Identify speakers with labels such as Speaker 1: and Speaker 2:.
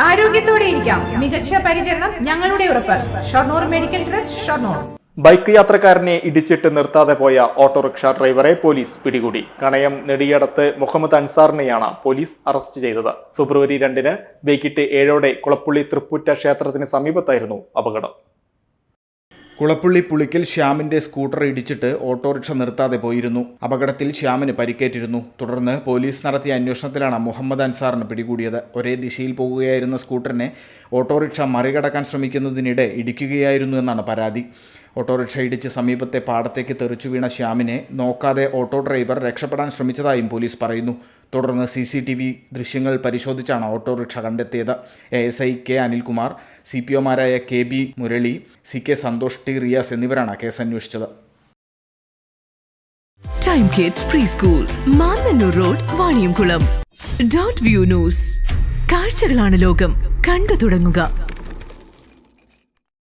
Speaker 1: ആരോഗ്യത്തോടെ ഇരിക്കാം. മികച്ച പരിചരണം ഞങ്ങളുടെ ഉറപ്പ്. Shoranur medical trust Shoranur.
Speaker 2: Bike യാത്രക്കാരനെ ഇടിച്ചിട്ട് നിർത്താതെ പോയ ഓട്ടോറിക്ഷ ഡ്രൈവറെ പോലീസ് പിടികൂടി. കണയം നെടിയടത്ത് മുഹമ്മദ് അൻസാറിനെയാണ് പോലീസ് അറസ്റ്റ് ചെയ്തത്. ഫെബ്രുവരി രണ്ടിന് വൈകിട്ട് ഏഴോടെ കുളപ്പുള്ളി തൃപ്പുറ്റ ക്ഷേത്രത്തിന് സമീപത്തായിരുന്നു അപകടം.
Speaker 3: കുളപ്പുള്ളി പുളിക്കൽ ശ്യാമിന്റെ സ്കൂട്ടർ ഇടിച്ചിട്ട് ഓട്ടോറിക്ഷ നിർത്താതെ പോയിരുന്നു. അപകടത്തിൽ ശ്യാമിന് പരിക്കേറ്റിരുന്നു. തുടർന്ന് പോലീസ് നടത്തിയ അന്വേഷണത്തിലാണ് മുഹമ്മദ് അൻസാറിന് പിടികൂടിയത്. ഒരേ ദിശയിൽ പോകുകയായിരുന്ന സ്കൂട്ടറിനെ ഓട്ടോറിക്ഷ മറികടക്കാൻ ശ്രമിക്കുന്നതിനിടെ ഇടിക്കുകയായിരുന്നു എന്നാണ് പരാതി. ഓട്ടോറിക്ഷ ഇടിച്ച് സമീപത്തെ പാടത്തേക്ക് തെറിച്ചു വീണ ശ്യാമിനെ നോക്കാതെ ഓട്ടോ ഡ്രൈവർ രക്ഷപ്പെടാൻ ശ്രമിച്ചതായും പോലീസ് പറയുന്നു. തുടർന്ന് സി സി ടി വി ദൃശ്യങ്ങൾ പരിശോധിച്ചാണ് ഓട്ടോറിക്ഷ കണ്ടെത്തിയത്. A S I K Anilkumar C P ഒമാരായ K B Murali C K Santhosh T Riyas എന്നിവരാണ് കേസ് അന്വേഷിച്ചത്.
Speaker 4: Time kids preschool road Vaniyamkulam view news കാഴ്ചകളാണ് ലോകം. കണ്ടു തുടങ്ങുക.